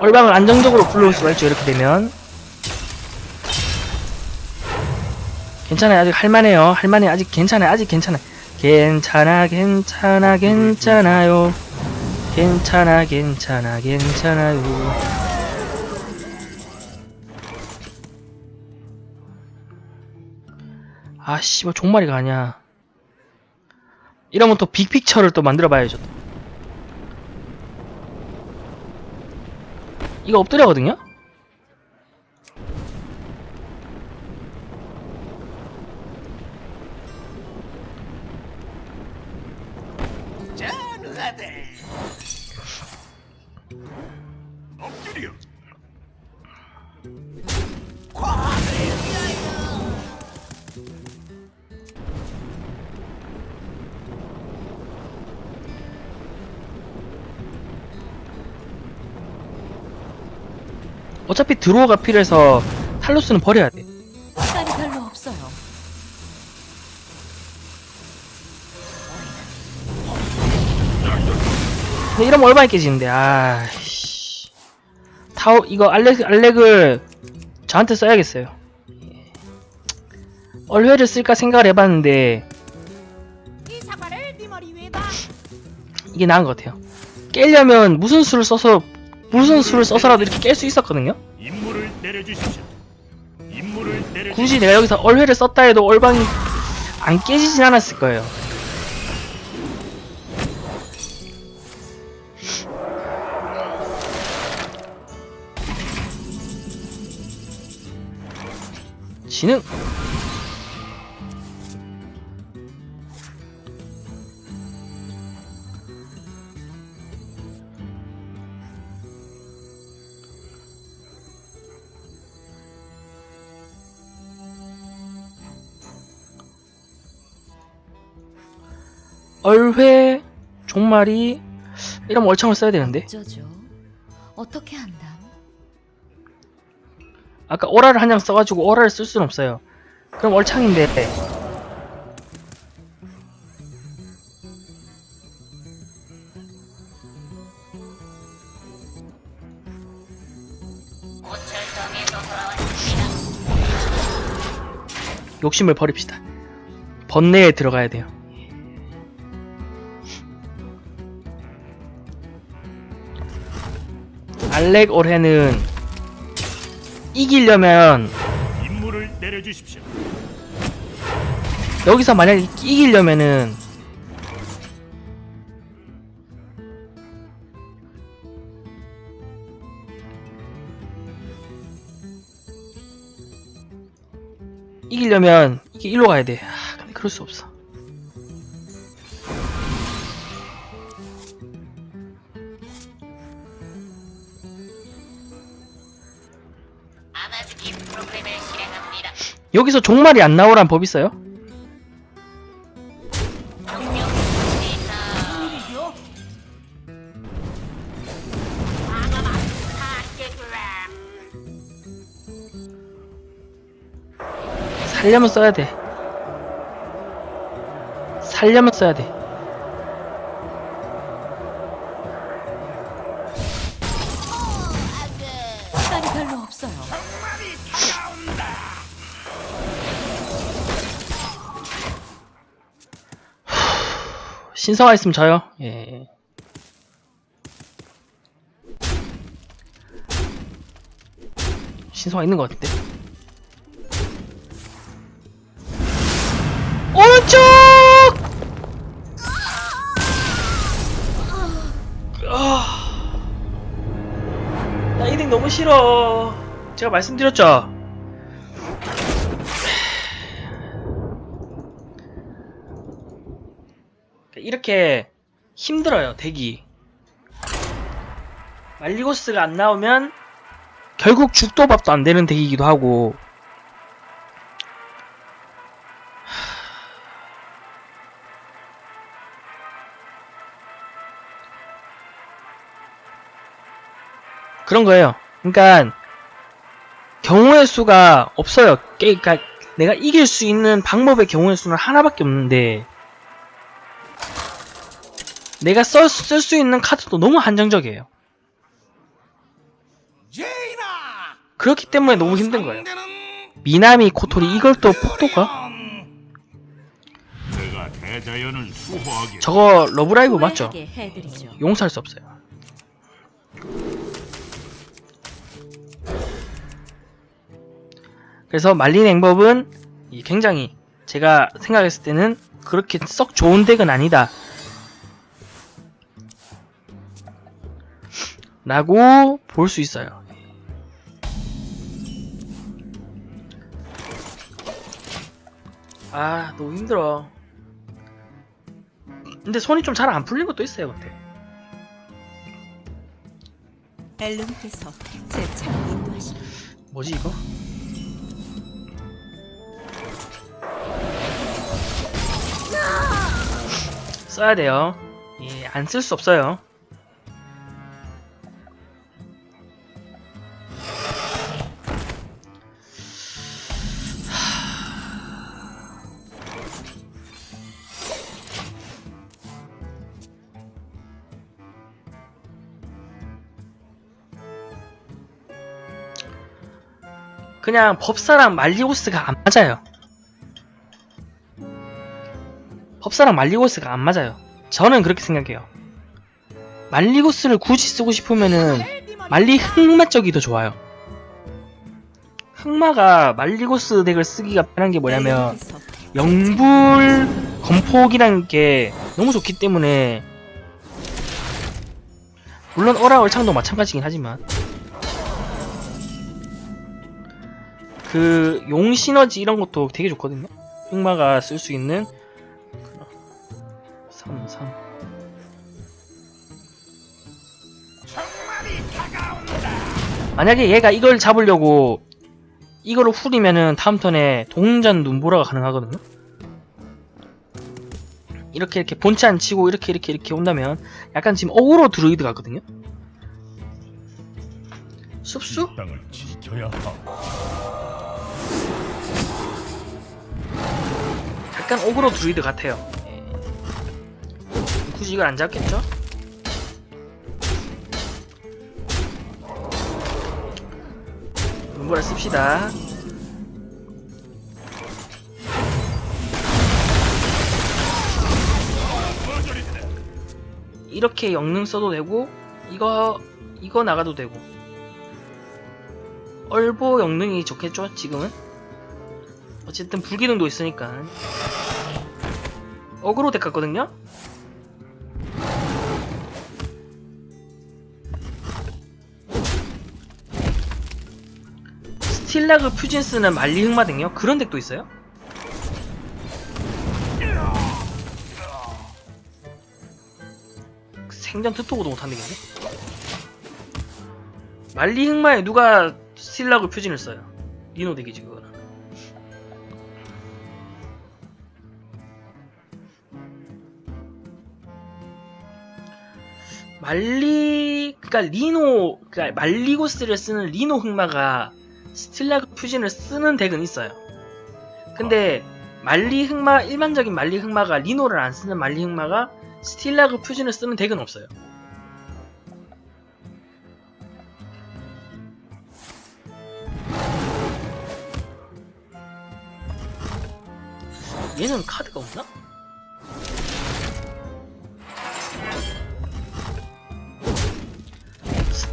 얼방을 안정적으로 굴러올 수가 있죠 이렇게 되면. 괜찮아요 아직 할만해요. 할만해 아직 괜찮아요 아직 괜찮아 괜찮아 괜찮아 괜찮아요. 괜찮아 괜찮아 괜찮아요. 아 씨발 종말이가 아니야. 이러면 또 빅픽처를 또 만들어 봐야죠 이거 엎드려거든요? 어차피 드로어가 필요해서 탈로스는 버려야 돼. 시간이 별로 없어요. 근데 이러면 얼마나 깨지는데, 아, 씨. 타워, 이거 알렉, 알렉을 저한테 써야겠어요. 얼회를 쓸까 생각을 해봤는데, 이 사과를 네 머리 이게 나은 것 같아요. 깨려면 무슨 수를 써서, 무슨 수를 써서라도 이렇게 깰 수 있었거든요? 임무를 내려주십시오. 임무를 내려주십시오. 굳이 내가 여기서 얼회를 썼다 해도 얼방이 안 깨지진 않았을 거예요. 지능 얼회 종말이 이런 월창을 써야 되는데 어쩌죠? 어떻게 한담? 아까 오라를 한 장 써가지고 오라를 쓸 수는 없어요. 그럼 월창인데 욕심을 버립시다. 번뇌에 들어가야 돼요. 알렉 올해는 이기려면 임무를 내려주십시오. 여기서 만약 이- 이기려면은 이기려면 이게 일로 가야 돼. 아, 근데 그럴 수 없어. 여기서 종말이 안 나오란 법 있어요? 살려면 써야 돼. 살려면 써야 돼. 신성화 있으면 져요. 예. 신성화 있는 것 같은데. 오른쪽! 아. 나 이등 너무 싫어. 제가 말씀드렸죠. 이렇게 힘들어요 대기 말리고스가 안 나오면 결국 죽도밥도 안 되는 덱이기도 하고 그런 거예요. 그러니까 경우의 수가 없어요. 게- 그러니까 내가 이길 수 있는 방법의 경우의 수는 하나밖에 없는데 내가 쓸 수 있는 카드도 너무 한정적이에요. 그렇기 때문에 너무 힘든 거예요. 미나미 코토리 이걸 또 폭도가? 저거 러브라이브 맞죠? 용서할 수 없어요. 그래서 말린 앵법은 이 굉장히 제가 생각했을 때는 그렇게 썩 좋은 덱은 아니다. 라고 볼 수 있어요. 아, 너무 힘들어. 근데 손이 좀 잘 안 풀린 것도 있어요, 근데. 엘룬께서 제 차를 인도하십니다. 뭐지 이거? 써야 돼요. 예, 안 쓸 수 없어요. 그냥 법사랑 말리고스가 안 맞아요. 법사랑 말리고스가 안 맞아요. 저는 그렇게 생각해요. 말리고스를 굳이 쓰고 싶으면은 말리 흑마 쪽이 더 좋아요. 흑마가 말리고스 덱을 쓰기가 편한 게 뭐냐면 영불 건폭이라는 게 너무 좋기 때문에 물론 어라 얼창도 마찬가지긴 하지만 그 용 시너지 이런 것도 되게 좋거든요. 흑마가 쓸 수 있는 3 3 정말이 다가온다. 만약에 얘가 이걸 잡으려고 이거를 후리면은 다음 턴에 동전 눈보라가 가능하거든요. 이렇게 이렇게 본체 안 치고 이렇게 이렇게 이렇게 온다면 약간 지금 어그로 드루이드 같거든요. 숲숲? 약간 오그로 드루이드 같아요. 예. 굳이 이걸 안 잡겠죠? 눈보라 씁시다. 이렇게 영능 써도 되고 이거 이거 나가도 되고 얼보 영능이 좋겠죠 지금은 어쨌든 불기능도 있으니까. 어그로 덱 같거든요? 스틸라그 퓨진스는 말리 흑마등요? 그런 덱도 있어요? 생전 듣도보도 못한 덱인데? 말리 흑마에 누가 스틸라그 퓨진을 써요? 리노 덱이지 그거는 말리 그러니까 리노 그러니까 말리고스를 쓰는 리노 흑마가 스틸라그 퓨진을 쓰는 덱은 있어요. 근데 말리 흑마 일반적인 말리 흑마가 리노를 안 쓰는 말리 흑마가 스틸라그 퓨진을 쓰는 덱은 없어요. 얘는 카드가 없나?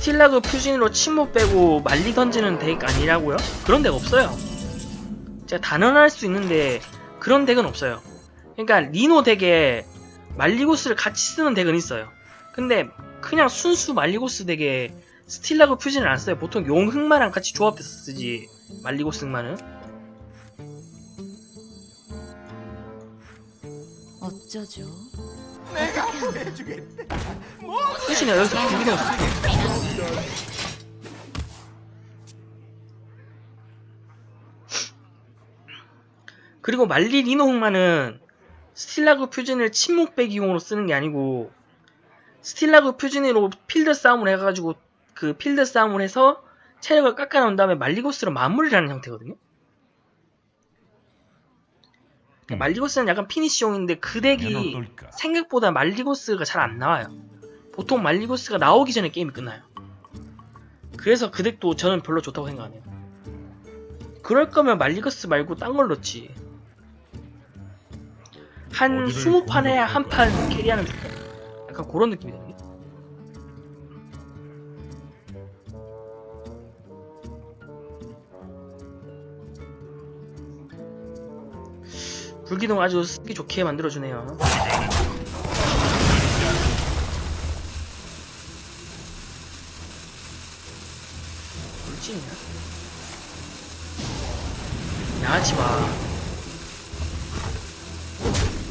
스틸라그 퓨진으로 침묵 빼고 말리 던지는 덱 아니라고요? 그런 덱 없어요. 제가 단언할 수 있는데 그런 덱은 없어요. 그러니까 리노 덱에 말리고스를 같이 쓰는 덱은 있어요. 근데 그냥 순수 말리고스 덱에 스틸라그 퓨진을 안 써요. 보통 용 흑마랑 같이 조합해서 쓰지 말리고스 흑마는. 어쩌죠? 내가 보내주겠다. 끝이네 여기서 없어. 그리고 말리 리노 흑마는 스틸라그 퓨진을 침묵 배기용으로 쓰는 게 아니고 스틸라그 퓨진으로 필드 싸움을 해가지고 그 필드 싸움을 해서 체력을 깎아놓은 다음에 말리고스로 마무리를 하는 형태거든요. 그러니까 음. 말리고스는 약간 피니시용인데 그 덱이? 생각보다 말리고스가 잘 안 나와요. 보통 말리고스가 나오기 전에 게임이 끝나요. 그래서 그 덱도 저는 별로 좋다고 생각 안 해요. 그럴 거면 말리거스 말고 딴 걸 넣지. 한 어디를 20판에 공격할 한판 캐리하는 좋다. 약간 그런 느낌이거든요. 불기둥 아주 쓰기 좋게 만들어주네요. 돌진이야? 양아치 봐.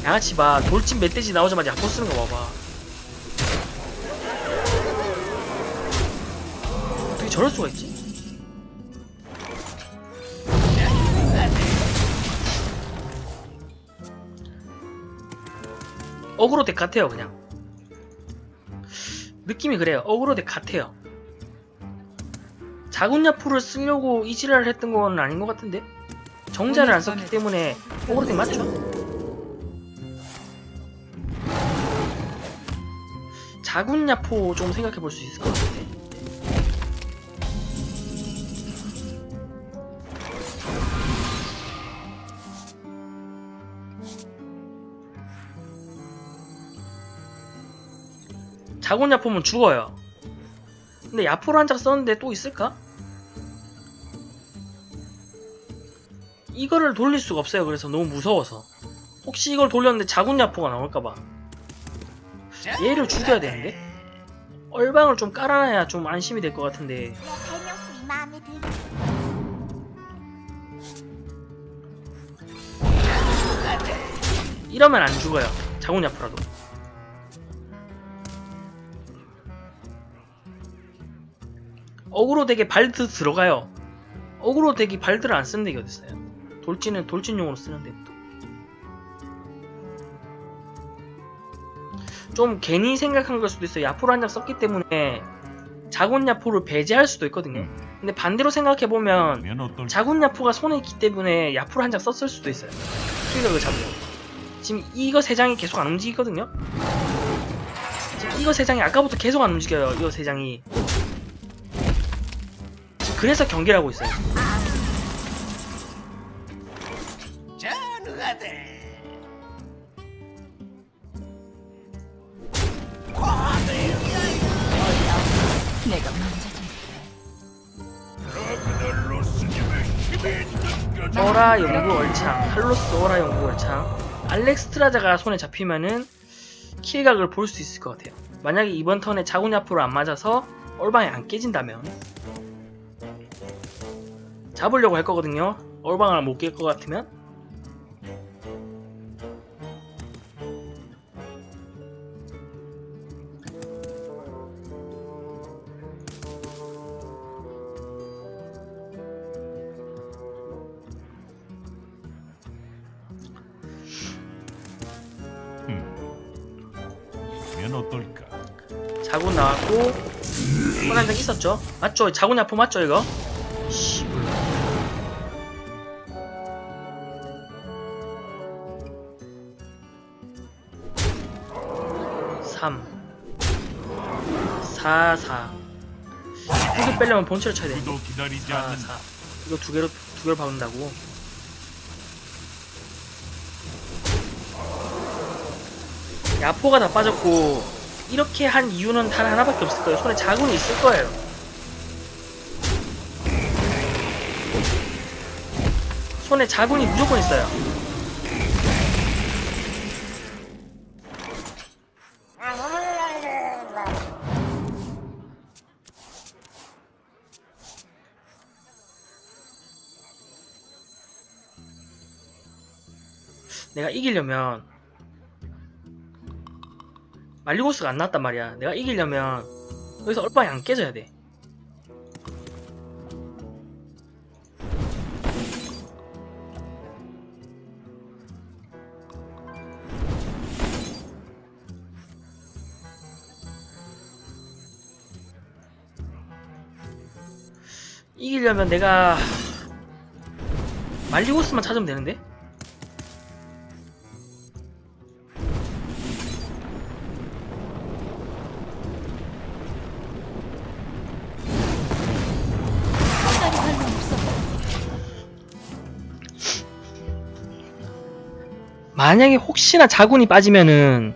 양아치 봐. 돌진 멧돼지 나오자마자 약보 쓰는 거 봐봐. 어떻게 저럴 수가 있지? 어그로 덱 같아요, 그냥. 느낌이 그래요. 어그로 덱 같아요. 자군야프를 쓰려고 이 지랄을 했던 건 아닌 것 같은데? 정자를 안 썼기 때문에 어그로 덱 맞죠? 자군야포 좀 생각해 볼 수 있을 것 같은데. 자군야포면 죽어요. 근데 야포를 한장 썼는데 또 있을까? 이거를 돌릴 수가 없어요. 그래서 너무 무서워서. 혹시 이걸 돌렸는데 자군 야포가 나올까봐. 얘를 죽여야 되는데? 얼방을 좀 깔아놔야 좀 안심이 될 것 같은데. 이러면 안 죽어요. 자군 야포라도. 어그로 덱에 발드 들어가요. 어그로 덱이 발드를 안 쓰는 덱이 어딨어요. 돌진은 돌진용으로 쓰는 덱도. 좀 괜히 생각한 걸 수도 있어요. 야포를 한 장 썼기 때문에 자군 야포를 배제할 수도 있거든요. 근데 반대로 생각해 보면 면 어떨까? 자군 야포가 손에 있기 때문에 야포를 한 장 썼을 수도 있어요. 트리거를 잡으려. 지금 이거 세 장이 계속 안 움직이거든요. 지금 이거 세 장이 아까부터 계속 안 움직여요. 이거 세 장이. 그래서 경기를 하고 있어요. 오라 연구 얼창, 칼로스 오라 연구 얼창, 알렉스트라자가 손에 잡히면은 킬각을 볼 수 있을 것 같아요. 만약에 이번 턴에 자군야포를 안 맞아서 얼방이 안 깨진다면 잡으려고 할 거거든요. 얼방을 못 깰 것 같으면 면 어떨까? 자군 나왔고 손한장 있었죠? 맞죠? 자군야포 맞죠 이거? 4 4 두개 빼려면 본체를 쳐야 돼. 그도 기다리지 4 않는 4 이거 두 개로 두 개를 박는다고. 야포가 다 빠졌고 이렇게 한 이유는 단 하나밖에 없을 거예요. 손에 자군이 있을 거예요. 손에 자군이 무조건 있어요. 내가 이기려면 말리고스가 안 나왔단 말이야. 내가 이기려면 여기서 얼빵이 안 깨져야 돼. 이기려면 내가 말리고스만 찾으면 되는데? 만약에 혹시나 자군이 빠지면은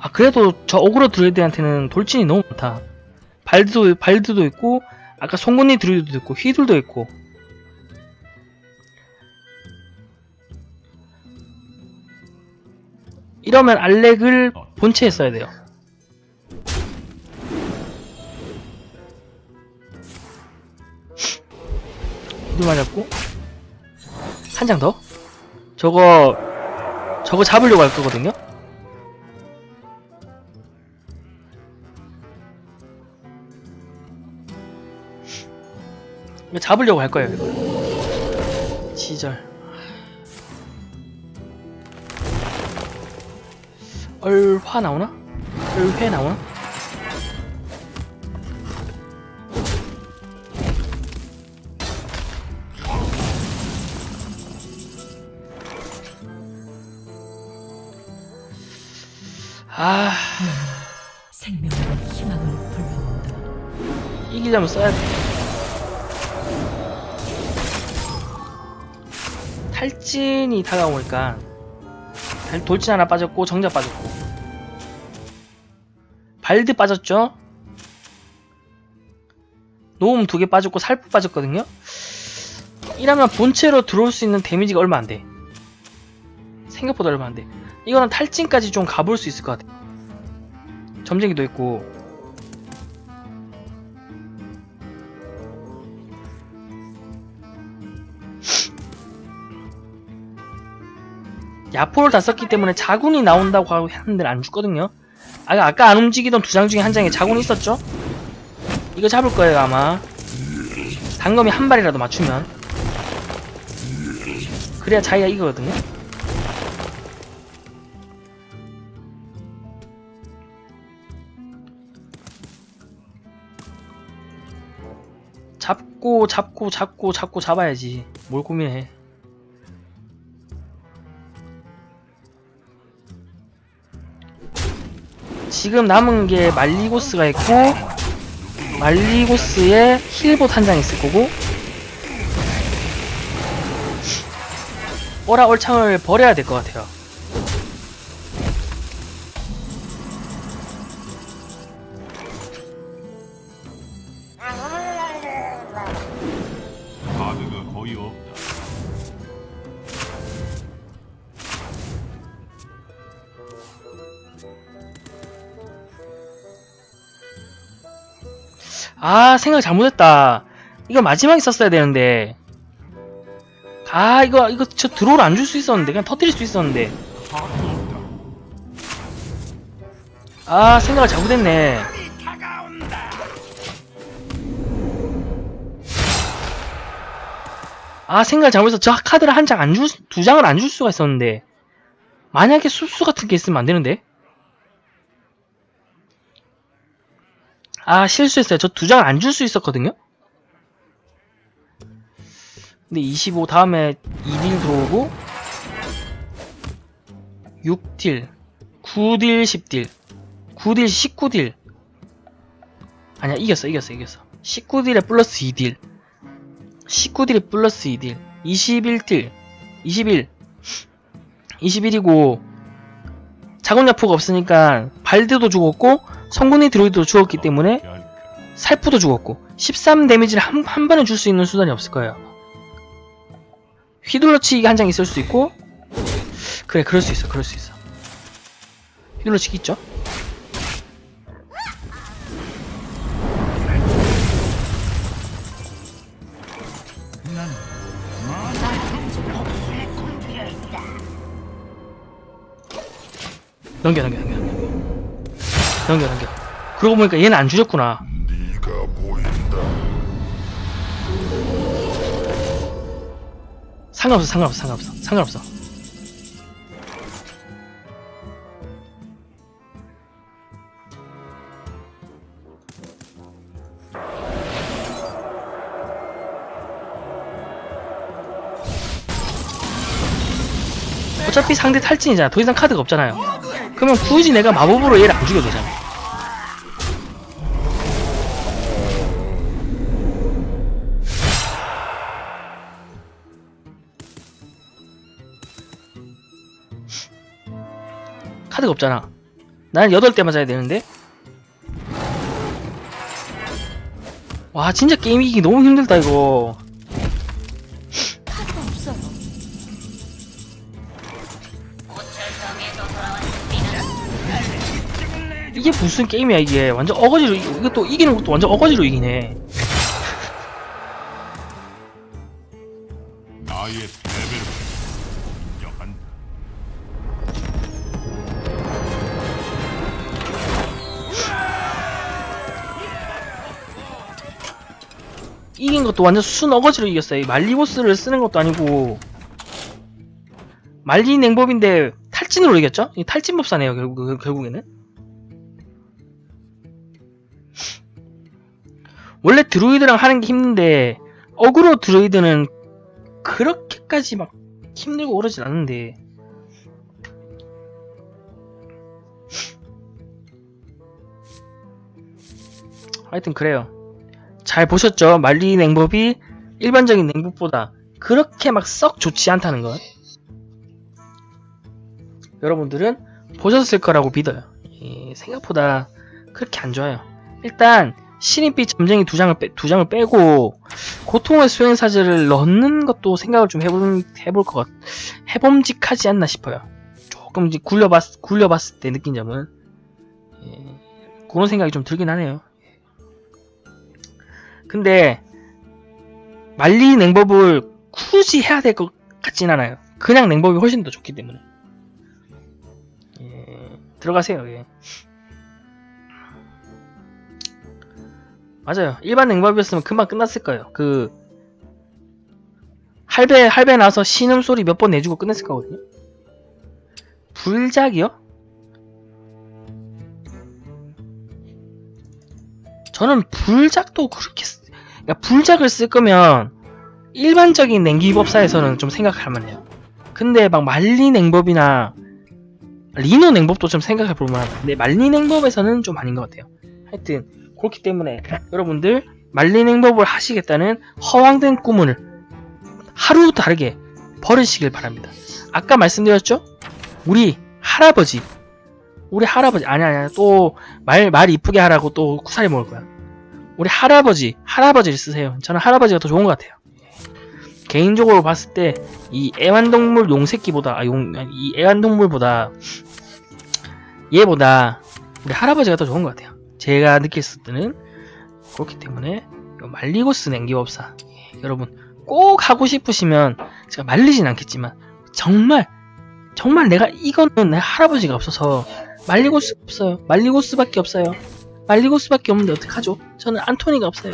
아 그래도 저 오그로 드루이드한테는 돌진이 너무 많다. 발드도 발드도 있고 아까 송곳니 드루이드도 있고 휘둘도 있고. 이러면 알렉을 본체에 써야 돼요. 휘둘 맞았고. 한 장 더? 저거 저거 잡으려고 할 거거든요? 잡으려고 할 거예요 이거 지절 얼화 나오나? 얼회 나오나? 아 생명의 희망을 불러온다. 이기려면 써야 돼. 탈진이 다가오니까 달- 돌진 하나 빠졌고 정작 빠졌고 발드 빠졌죠? 노움 두 개 빠졌고 살프 빠졌거든요? 이러면 본체로 들어올 수 있는 데미지가 얼마 안 돼. 생각보다 얼마 안 돼. 이거는 탈진까지 좀 가볼 수 있을 것 같아. 점쟁이도 있고 야포를 다 썼기 때문에 자군이 나온다고 하고 했는데 안 죽거든요. 아, 아까 안 움직이던 두 장 중에 한 장에 자군이 있었죠? 이거 잡을 거예요 아마. 단검이 한 발이라도 맞추면. 그래야 자기가 이거거든요. 잡고 잡고 잡고 잡고 잡아야지. 뭘 고민해. 지금 남은 게 말리고스가 있고 말리고스에 힐봇 한 장 있을 거고 오라 올창을 버려야 될 것 같아요. 아 생각 잘못했다. 이거 마지막에 썼어야 되는데. 아 이거 이거 저 드로를 안 줄 수 있었는데 그냥 터뜨릴 수 있었는데. 아 생각을 잘못했네. 아 생각을 잘못해서 저 카드를 한 장 안 줄 두 장을 안 줄 수가 있었는데 만약에 숲수 같은 게 있으면 안 되는데 아 실수했어요. 저 두 장을 안 줄 수 있었거든요? 근데 25 다음에 2딜 들어오고 6딜 9딜 10딜 9딜 19딜. 아니야 이겼어 이겼어 이겼어. 19딜에 플러스 2딜 19딜에 플러스 2딜 21딜 21 21이고 자곤야포가 없으니까 발드도 죽었고 성군이 드로이드도 죽었기 때문에? 살프도 죽었고 13 데미지를 한, 한 번에 줄 수 있는 수단이 없을 거예요. 휘둘러치기 한 장 있을 수 있고 그래 그럴 수 있어 그럴 수 있어. 휘둘러치기 있죠? 넘겨 넘겨 넘겨 넘겨 넘겨 그러고 보니까 얘는 안 줄였구나. 네가 보인다. 상관없어 상관없어 상관없어 상관없어. 어차피 상대 탈진이잖아. 더 이상 카드가 없잖아요 그러면 굳이 내가 마법으로 얘를 안 죽여도 되잖아. 카드가 없잖아. 난 8대 맞아야 되는데? 와 진짜 게임 이기 너무 힘들다 이거. 이게 무슨 게임이야, 이게. 완전 어거지로, 이- 이것도 이기는 것도 완전 어거지로 이기네. 나의 패배를 인정한다. 이긴 것도 완전 순 어거지로 이겼어요. 이 말리보스를 쓰는 것도 아니고. 말리 냉법인데 탈진으로 이겼죠? 이 탈진법사네요, 결국, 결국에는. 원래 드루이드랑 하는 게 힘든데, 어그로 드루이드는 그렇게까지 막 힘들고 그러진 않는데. 하여튼 그래요. 잘 보셨죠? 말리 냉법이 일반적인 냉법보다 그렇게 막 썩 좋지 않다는 것. 여러분들은 보셨을 거라고 믿어요. 예, 생각보다 그렇게 안 좋아요. 일단 신입비 점쟁이 두 장을 빼, 두 장을 빼고 고통의 수행사제를 넣는 것도 생각을 좀 해볼 해볼 것 같, 해봄직하지 않나 싶어요. 조금 이제 굴려봤 굴려봤을 때 느낀 점은 예, 그런 생각이 좀 들긴 하네요. 근데 말리 냉법을 굳이 해야 될 것 같진 않아요. 그냥 냉법이 훨씬 더 좋기 때문에. 예, 들어가세요. 예. 맞아요. 일반 냉법이었으면 금방 끝났을 거예요. 그 할배 할배 나서 신음 소리 몇 번 내주고 끝냈을 거거든요. 불작이요? 저는 불작도 그렇게 쓰- 그러니까 불작을 쓸 거면 일반적인 냉기법사에서는 좀 생각할 만해요. 근데 막 말리 냉법이나 리노 냉법도 좀 생각해 볼. 근데 말리 냉법에서는 좀 아닌 것 같아요. 하여튼 그렇기 때문에 여러분들 말리 냉법을 하시겠다는 허황된 꿈을 하루 다르게 버리시길 바랍니다. 아까 말씀드렸죠? 우리 할아버지 우리 할아버지 아니 아니 또 말 말 이쁘게 하라고 또 쿠사리 먹을 거야. 우리 할아버지 할아버지를 쓰세요. 저는 할아버지가 더 좋은 것 같아요. 개인적으로 봤을 때 이 애완동물 용새끼보다 아, 용, 이 애완동물보다 얘보다 우리 할아버지가 더 좋은 것 같아요. 제가 느꼈을 때는 그렇기 때문에 이 말리고스 냉기법사 예, 여러분 꼭 하고 싶으시면 제가 말리진 않겠지만 정말 정말 내가 이거는 내 할아버지가 없어서 말리고스 없어요. 말리고스밖에 없어요. 말리고스밖에 없는데 어떡하죠? 저는 안토니가 없어요.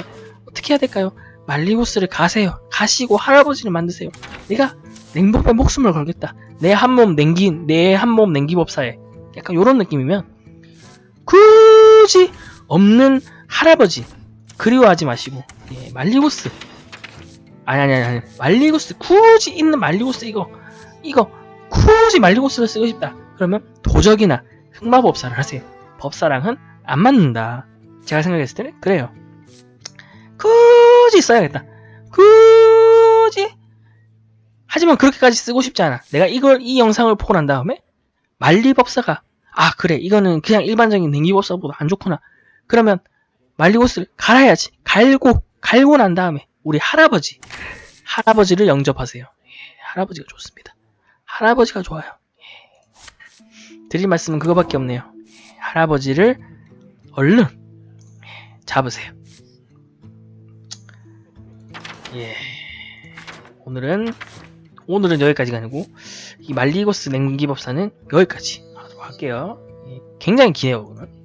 어떻게 해야 될까요? 말리고스를 가세요. 가시고 할아버지를 만드세요. 내가 냉법에 목숨을 걸겠다. 내 한 몸 냉기, 내한 몸 냉기법사에. 약간 요런 느낌이면, 굳이 없는 할아버지. 그리워하지 마시고, 예, 말리고스. 아니, 아니, 아니, 아니. 말리고스. 굳이 있는 말리고스 이거, 이거, 굳이 말리고스를 쓰고 싶다. 그러면 도적이나 흑마법사를 하세요. 법사랑은 안 맞는다. 제가 생각했을 때는 그래요. 굳이 써야겠다. 굳이. 하지만 그렇게까지 쓰고 싶지 않아. 내가 이걸 이 영상을 보고 난 다음에 말리법사가 아 그래 이거는 그냥 일반적인 냉기법사보다 안 좋구나. 그러면 말리고스를 갈아야지. 갈고 갈고 난 다음에 우리 할아버지 할아버지를 영접하세요. 예, 할아버지가 좋습니다. 할아버지가 좋아요. 예. 드릴 말씀은 그거밖에 없네요. 예, 할아버지를 얼른 예, 잡으세요. 예. 오늘은 오늘은 여기까지가 아니고 이 말리고스 냉기법사는 여기까지 할게요. 예, 굉장히 기네요 오늘.